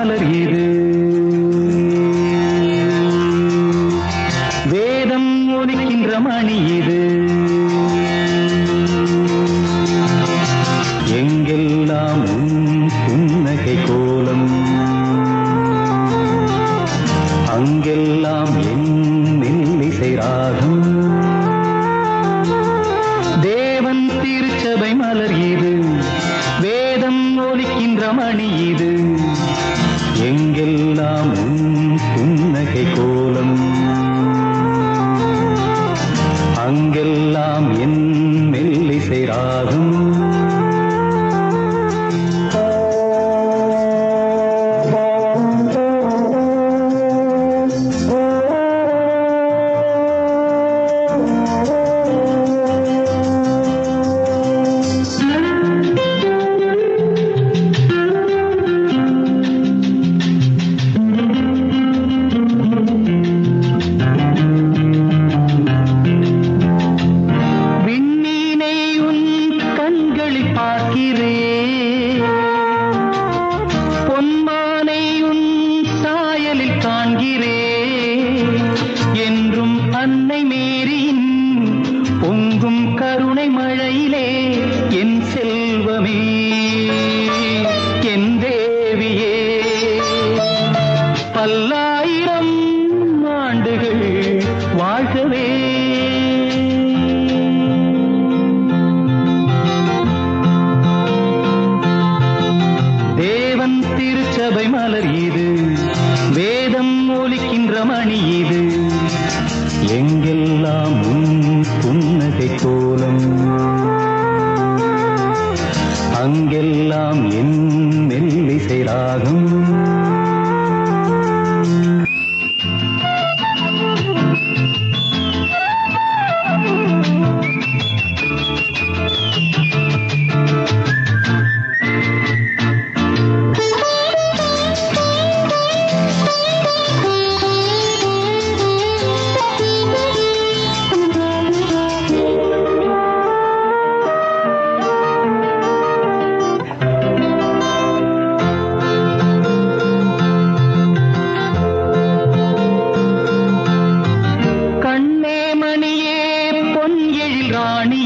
திருச்சபை மலர் இது. வேதம் ஒலிக்கின்ற மணி இது. எங்கெல்லாம் புன்னகை கோலம்? அங்கெல்லாம் என் மெல்லிசை ராகம். தேவன் திருச்சபை மலர் இது. வேதம் ஒலிக்கின்ற மணி இது. எங்கெல்லாம் உன் புன்னகை கோலம் திருச்சபை மலர் இது. வேதம் ஒலிக்கின்ற மணி இது. எங்கெல்லாம் உன் புன்னகை கோலம் அங்கெல்லாம் என் மெல்லிசை ராகம்.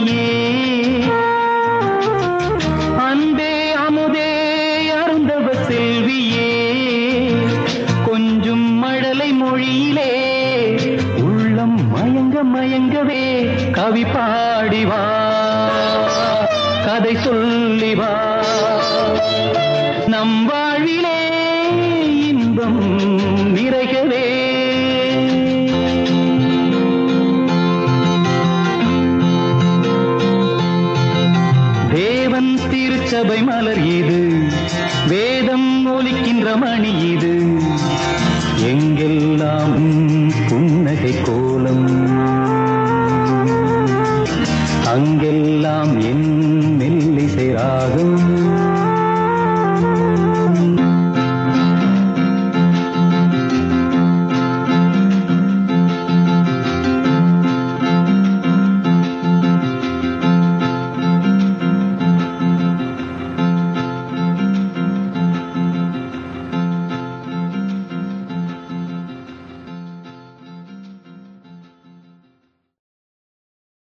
ராணியே அன்பே அமுதே அருந்தவ செல்வியே கொஞ்சம் மழலை மொழியிலே உள்ளம் மயங்க மயங்கவே கவி பாடிவா கதை சொல்லிவா நம் வாழ்விலே இன்பம் நிறைகவே சபை மலர் இது. வேதம் ஒலிக்கின்ற மணி இது. எங்கெல்லாம் புன்னகை கோலம். அங்கே